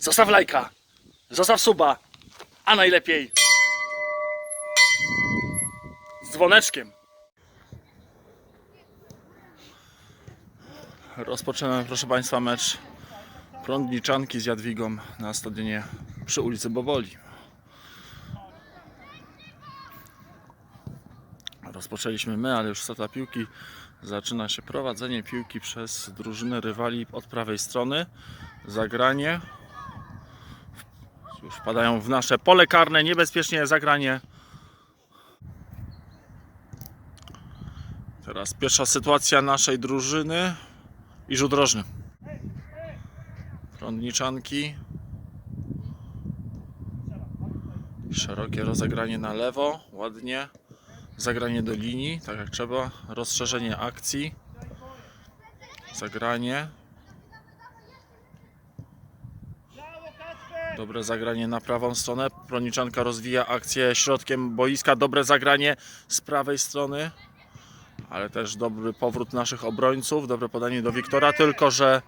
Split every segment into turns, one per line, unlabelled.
Zostaw lajka, zostaw suba, a najlepiej z dzwoneczkiem. Rozpoczynamy, proszę Państwa, mecz Prądniczanki z Jadwigą na stadionie przy ulicy Boboli. Rozpoczęliśmy my, ale już strata piłki. Zaczyna się prowadzenie piłki przez drużynę rywali od prawej strony. Zagranie. Już wpadają w nasze pole karne. Niebezpiecznie zagranie. Teraz pierwsza sytuacja naszej drużyny i rzut rożny. Prądniczanki. Szerokie rozegranie na lewo. Ładnie zagranie do linii, tak jak trzeba, rozszerzenie akcji, zagranie, dobre zagranie na prawą stronę, Proniczanka rozwija akcję środkiem boiska, dobre zagranie z prawej strony, ale też dobry powrót naszych obrońców, dobre podanie do Wiktora, tylko że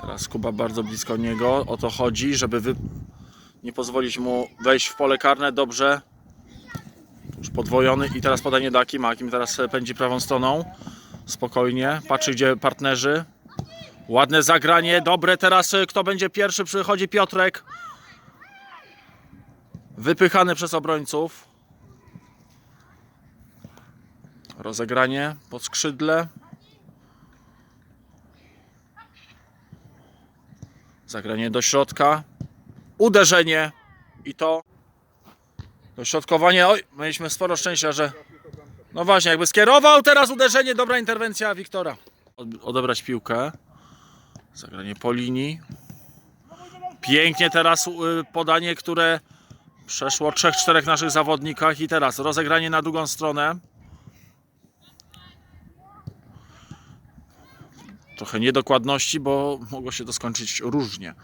teraz Kuba bardzo blisko niego, o to chodzi, żeby wy... nie pozwolić mu wejść w pole karne, dobrze, już podwojony i teraz podanie do Akima. Akim teraz pędzi prawą stroną. Spokojnie. Patrzy gdzie partnerzy. Ładne zagranie. Dobre teraz e, kto będzie pierwszy? Przychodzi Piotrek. Wypychany przez obrońców. Rozegranie pod skrzydle. Zagranie do środka. Uderzenie. I to Dośrodkowanie, oj, mieliśmy sporo szczęścia, że... No właśnie, jakby skierował teraz uderzenie, dobra interwencja Wiktora. Od- Odebrać piłkę. Zagranie po linii. Pięknie teraz y, podanie, które przeszło trzech, czterech naszych zawodnikach i teraz rozegranie na drugą stronę. Trochę niedokładności, bo mogło się to skończyć różnie.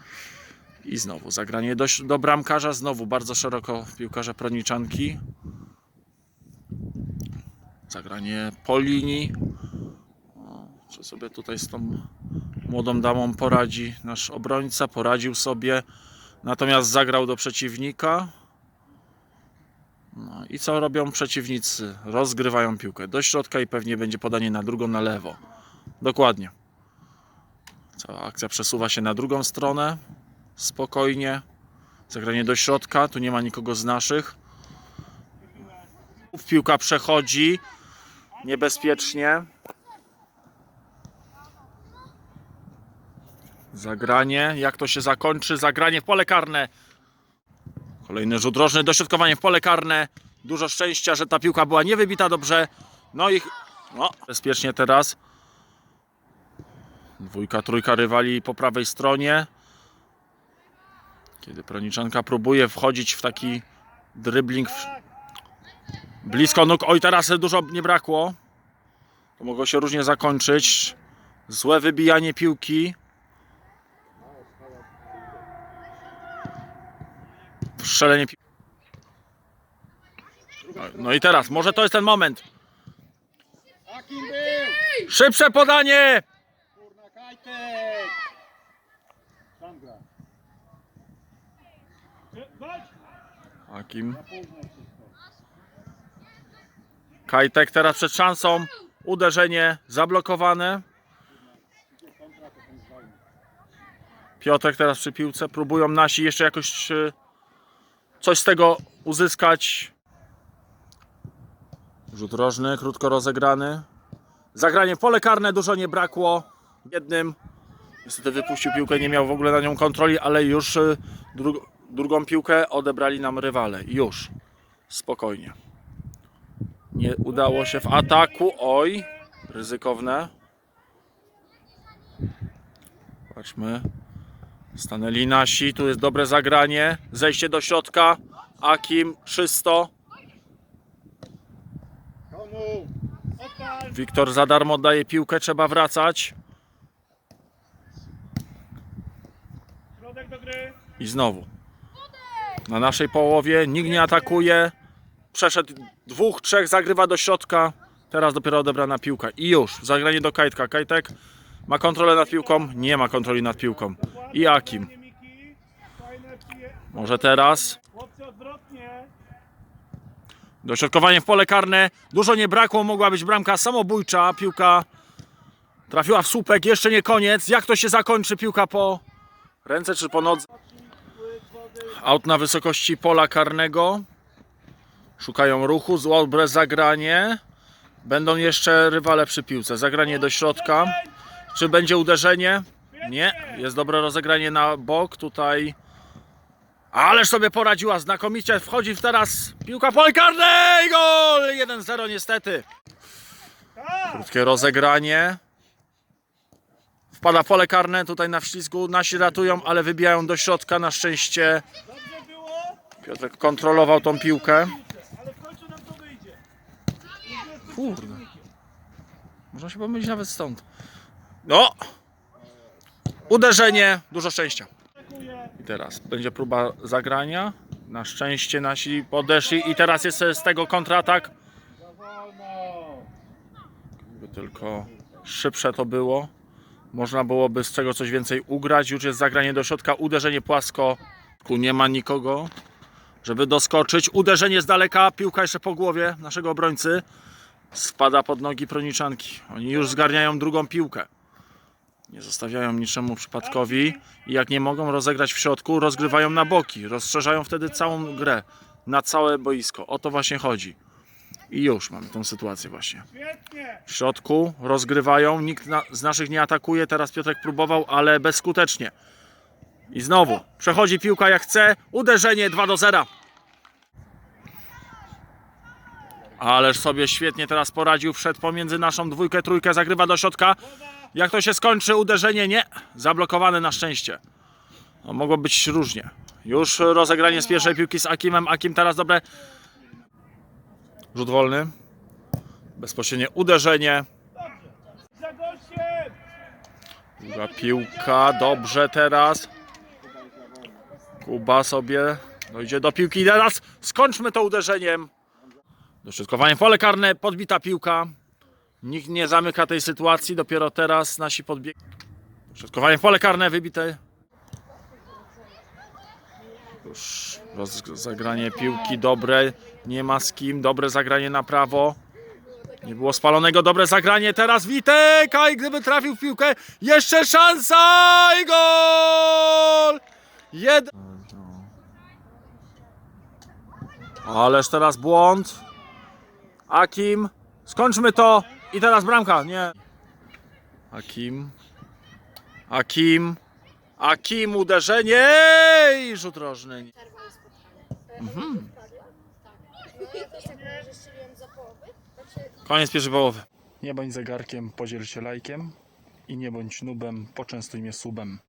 I znowu zagranie do, do bramkarza, znowu bardzo szeroko piłkarze proniczanki. Zagranie po linii. O, sobie tutaj z tą młodą damą poradzi nasz obrońca? Poradził sobie, natomiast zagrał do przeciwnika. No i co robią przeciwnicy? Rozgrywają piłkę do środka i pewnie będzie podanie na drugą, na lewo. Dokładnie. Cała akcja przesuwa się na drugą stronę spokojnie. Zagranie do środka, tu nie ma nikogo z naszych. Piłka przechodzi niebezpiecznie. Zagranie, jak to się zakończy? Zagranie w pole karne. Kolejny rzut rożny, dośrodkowanie w pole karne. Dużo szczęścia, że ta piłka była niewybita dobrze. No i no, bezpiecznie teraz. Dwójka, trójka rywali po prawej stronie. Kiedy Proniczanka próbuje wchodzić w taki dribbling w... blisko nóg. Oj, teraz dużo nie brakło. To mogło się różnie zakończyć. Złe wybijanie piłki. Strzelenie piłki. No i teraz, może to jest ten moment.
Akim!
Szybsze podanie!
Kajtek! Wszystko.
Kajtek teraz przed szansą. Uderzenie zablokowane. Piotrek teraz przy piłce. Próbują nasi jeszcze jakoś e, coś z tego uzyskać. Rzut rożny, krótko rozegrany. Zagranie pole karne, dużo nie brakło. Jednym. Niestety wypuścił piłkę, nie miał w ogóle na nią kontroli, ale już e, dru drugą piłkę odebrali nam rywale. Już. Spokojnie. Nie udało się w ataku. Oj, ryzykowne. Patrzmy. Stanęli nasi, tu jest dobre zagranie. Zejście do środka. Akim, czysto. Wiktor za darmo oddaje piłkę, trzeba wracać.
Środek do gry!
I znowu. Na naszej połowie nikt nie atakuje. Przeszedł dwóch, trzech, zagrywa do środka. Teraz dopiero odebrana piłka. I już. Zagranie do Kajtka. Kajtek ma kontrolę nad piłką. Nie ma kontroli nad piłką. I Akim.
Miki.
Może teraz. Dośrodkowanie w pole karne. Dużo nie brakło, mogła być bramka samobójcza. Piłka trafiła w słupek, jeszcze nie koniec. Jak to się zakończy? Piłka po ręce czy po nodze? Aut na wysokości pola karnego. Szukają ruchu, dobre zagranie. Będą jeszcze rywale przy piłce. Zagranie do środka. Czy będzie uderzenie? Nie. Jest dobre rozegranie na bok. Tutaj. Ależ sobie poradziła znakomicie. Wchodzi w teraz piłka pole karne i gol! 1-0 niestety. Krótkie rozegranie. Wpada pole karne tutaj na wślizgu. Nasi ratują, ale wybijają do środka. Na szczęście Piotrek kontrolował tą piłkę. Kurde. Można się pomylić nawet stąd. No! Uderzenie, dużo szczęścia. I teraz będzie próba zagrania. Na szczęście nasi podeszli i teraz jest z tego kontratak. Gdyby tylko szybsze to było. Można byłoby z czego coś więcej ugrać. Już jest zagranie do środka, uderzenie płasko. Tu nie ma nikogo, żeby doskoczyć. Uderzenie z daleka, piłka jeszcze po głowie naszego obrońcy. Spada pod nogi proniczanki. Oni już zgarniają drugą piłkę. Nie zostawiają niczemu przypadkowi. I jak nie mogą rozegrać w środku, rozgrywają na boki. Rozszerzają wtedy całą grę. Na całe boisko. O to właśnie chodzi. I już mamy tą sytuację właśnie w środku, rozgrywają, nikt na, z naszych nie atakuje, teraz Piotrek próbował, ale bezskutecznie. I znowu, przechodzi piłka jak chce, uderzenie 2 do 0. Ależ sobie świetnie teraz poradził, wszedł pomiędzy naszą dwójkę, trójkę, zagrywa do środka. Jak to się skończy, uderzenie nie, zablokowane na szczęście. No, mogło być różnie. Już rozegranie z pierwszej piłki z Akimem, Akim teraz dobre. Rzut wolny. Bezpośrednie uderzenie. Długa piłka, dobrze teraz. Kuba sobie dojdzie do piłki teraz skończmy to uderzeniem. Dośrodkowanie w pole karne, podbita piłka. Nikt nie zamyka tej sytuacji, dopiero teraz nasi podbieg. Dośrodkowanie w pole karne, wybite. Już zagranie piłki dobre, nie ma z kim, dobre zagranie na prawo. Nie było spalonego, dobre zagranie, teraz Witek, a gdyby trafił w piłkę, jeszcze szansa i gol! Jeden. Ależ teraz błąd. Akim, skończmy to i teraz bramka, nie. Akim, Akim, Akim, uderzenie i rzut rożny. Mhm. Koniec pierwszej połowy.
Nie bądź zegarkiem, podziel się lajkiem i nie bądź nubem, poczęstuj mnie subem.